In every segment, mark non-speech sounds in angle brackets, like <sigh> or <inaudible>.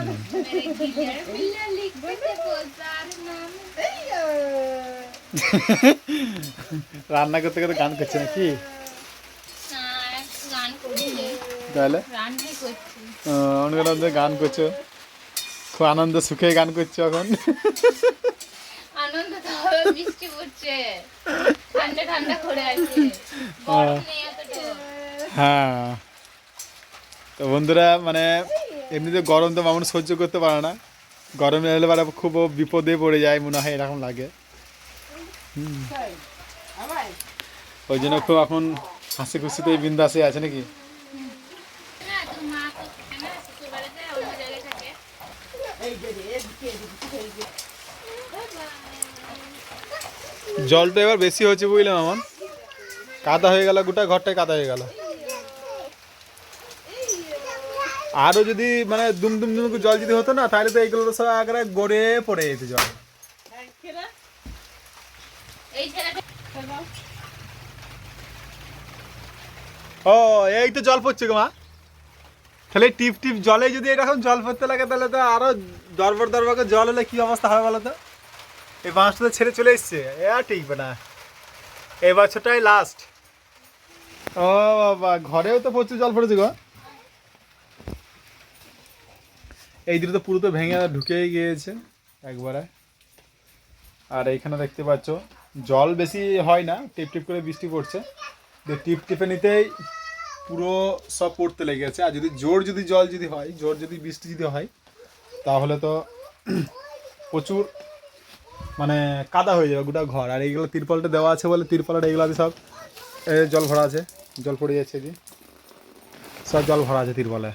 <laughs> রান্না করতে করতে গান করছে নাকি? তাহলে? অনেক অনেক গান করছ। খুব আনন্দ সুখে গান করছ এখন। আনন্দ তো বৃষ্টি পড়ছে ঠান্ডা ঠান্ডা করে আছে গরম নেই এতটা হ্যাঁ। তো বন্ধুরা মানে এমনিতে গরম তো মামুন সহ্য করতে পারে না। গরমে এলে পরে খুব বিপদে পড়ে যায়, মনে হয় এরকম লাগে। ওই জন্য খুব এখন হাসি খুশিতে বিন্দাসে আছে নাকি? জলটা এবার বেশি হচ্ছে বুঝলাম আমার কাদা হয়ে গেল, গোটা ঘরটাই কাদা হয়ে গেল। আরও যদি মানে দুম দুম দুম জল যদি হতো না, তাহলে তো এইগুলো সব আগে গড়ে পড়ে যেত জল। ও, এই তো জল পড়ছে গো মা। তাহলে টিপ টিপ জলে যদি এরকম জল পড়তে লাগে, তাহলে তো আরও দরবার দরবার করে জল হলে কি অবস্থা হবে বলো তো? এই বাঁশটা তো ছেড়ে চলে এসছে। এ আর টিকবে না। এই বছরটাই লাস্ট ও বাবা, ঘরেও তো প্রচুর জল পড়েছে গো। এই দিকে তো পুরো তো ভেঙে ঢুকেই গিয়েছে একবারে। আর এইখানে দেখতে পাচ্ছ, জল বেশি হয় না, টিপ টিপ করে বৃষ্টি পড়ছে। তো টিপ টিপে নিতেই পুরো সব পড়তে লেগেছে। আর যদি জোর যদি জল যদি হয়, জোর যদি বৃষ্টি যদি হয়, তাহলে তো প্রচুর মানে কাদা হয়ে যাবে গোটা ঘর। আর এইগুলো তিরপলটা দেওয়া আছে বলে তিরপলটা এইগুলোতে সব জল ভরা আছে, জল পড়ে যাচ্ছে যে সব জল ভরা আছে তিরপলে।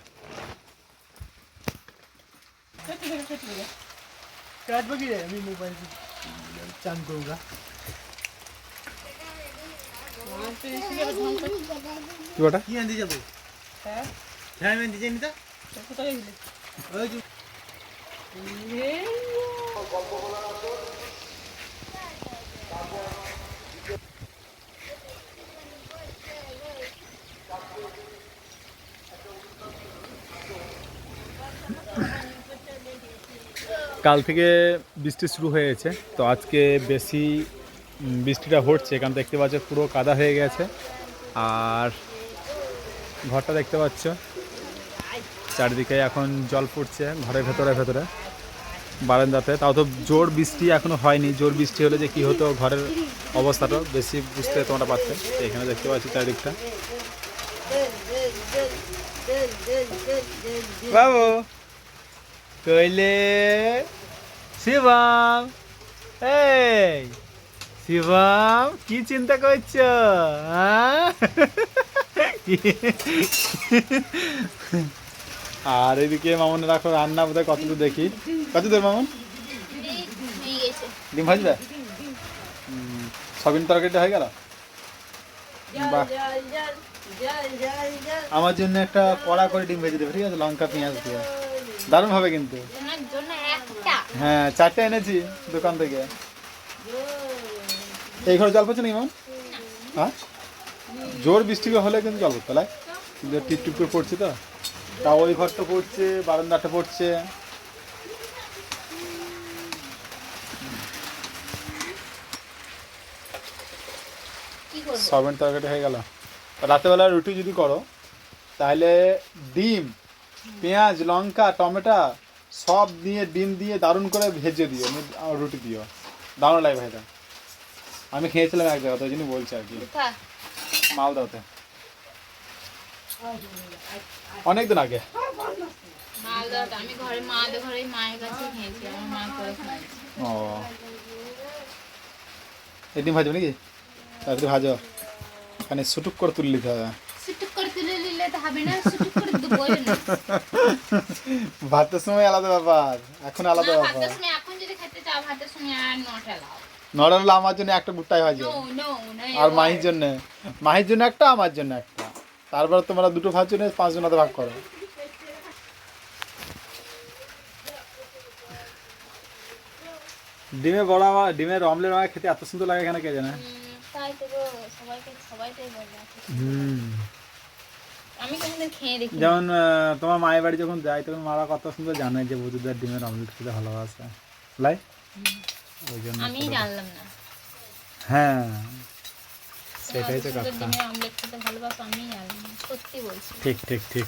কাটবো কি রে আমি মোবাইল চান করব কি ওটা কি আনতে যাব? হ্যাঁ? আমি আনতে যাইনি তা। কোথায় গেলে? ওই যে কাল থেকে বৃষ্টি শুরু হয়েছে, তো আজকে বেশি বৃষ্টিটা হচ্ছে। কারণ দেখতে পাচ্ছ পুরো কাদা হয়ে গেছে। আর ঘরটা দেখতে পাচ্ছ, চারিদিকে এখন জল পড়ছে ঘরের ভেতরে ভেতরে, বারান্দাতে। তাও তো জোর বৃষ্টি এখনও হয়নি। জোর বৃষ্টি হলে যে কি হতো ঘরের অবস্থাটা বেশি বুঝতে তোমরা পারতে। এখানে দেখতে পাচ্ছি চারিদিকটা। বাবু কইলে, শিবম, এই, শিবম, কি চিন্তা করছ হ্যাঁ? আর এদিকে মামুন রাখো রান্না, বোধহয় কত দূর দেখি? কত দূর মামুন? ডিম ভাজবে? সবিন তরকারিটা হয়ে গেল? আমার জন্য একটা কড়া করে ডিম ভেজে দেবে, ঠিক আছে? লঙ্কা, পেঁয়াজ দিয়ে। দারুণ হবে কিন্তু হ্যাঁ চারটে এনেছি দোকান থেকে। এই ঘরে জল পড়ছে না মাম? হ্যাঁ? জোর বৃষ্টি হলে কিন্তু জল পড়তে লাই? কিন্তু টিপ টিপ করে পড়ছে তো। তা ওই ঘরটা পড়ছে বারান্দাটা পড়ছে। সবেন তরকারি হয়ে গেল। রাতেবেলা রুটি যদি করো তাহলে ডিম পেঁয়াজ লঙ্কা টমেটো সব দিয়ে ডিম দিয়ে দারুণ করে ভেজে দিও আমি রুটি দিও। দারুণ লাগে ভাইটা। আমি খেয়েছিলাম এক জায়গাতে ওই জন্য বলছি আর কি। মালদাতে। অনেক দিন আগে। আমি ঘরে মাদের ঘরে মায়ের কাছে খেয়েছি আমার মা করে ও। এই ডিম ভাজবে নাকি? তাড়াতাড়ি ভাজো। এখানে সুটুক করে তুলে নিতে হবে। ভাতের সময় আলাদা ব্যাপার এখন আলাদা ব্যাপার। নড়াল আমার জন্য একটা গুটাই ভাজো আর মাহির জন্য মাহির জন্য একটা আমার জন্য একটা। তারপরে তোমরা দুটো ভাজ জন্য পাঁচ জনাতে ভাগ করো। ডিমে বড় আমার ডিমের অমলেট আমার খেতে এত সুন্দর লাগে এখানে কে জানে? হুম। আমি কোনোদিন খেয়ে দেখি। যেমন তোমার মায়ের বাড়ি যখন যাই তখন মারা কত সুন্দর জানে যে বুধুদার ডিমের অমলেট খেতে ভালোবাসে। লাই? ওই জন্য আমি জানলাম না। হ্যাঁ। সেটাই তো কথা। ডিমের অমলেট খেতে ভালোবাসো আমি জানলাম সত্যি বলছি। ঠিক ঠিক ঠিক।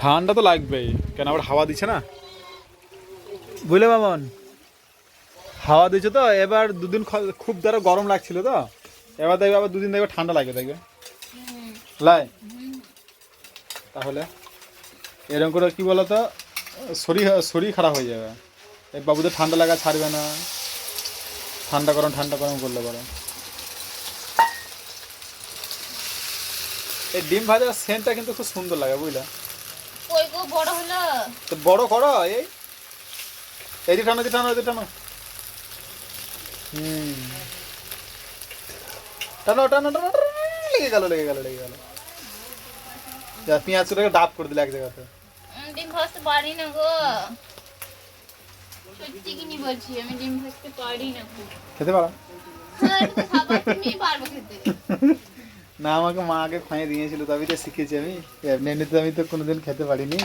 ঠান্ডা তো লাগবেই। কেন আবার হাওয়া দিচ্ছে না? বুঝলে মামন? হাওয়া দিচ্ছে তো এবার দুদিন খুব দ্বারা গরম লাগছিল তো। এবার দেখবে আবার দুদিন দেখবে ঠান্ডা লাগবে দেখবে। লাই তাহলে এরকম করে কি বলতো শরীর শরীর খারাপ হয়ে যাবে এই বাবুদের ঠান্ডা লাগা ছাড়বে না ঠান্ডা গরম ঠান্ডা গরম করলে পরে এই ডিম ভাজার সেন্টটা কিন্তু খুব সুন্দর লাগে বুঝলে কই গো বড় হলো তো বড় করো এই এই দিকে টানো দিকে টানো এই টানো হুম টানো টানো টানো লেগে গেল লেগে গেল লেগে গেল যা পেঁয়াজটাকে ডাব করে দিলে এক জায়গাতে। ডিম ভাজতে পারি না গো। সত্যি কিনি বলছি আমি ডিম ভাজতে পারি না গো। খেতে পারো? হ্যাঁ, তো না আমাকে মা আগে খাইয়ে দিয়েছিল তবে তো শিখেছি আমি। এমনি এমনিতে আমি তো কোনোদিন খেতে পারিনি।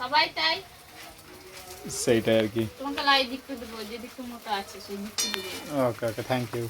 সবাই তাই? সেইটাই আর কি। তোমাকে লাই দিকটা দেবো যে দিকটা মোটা আছে সেই দিকটা দিবে ওকে ওকে থ্যাংক ইউ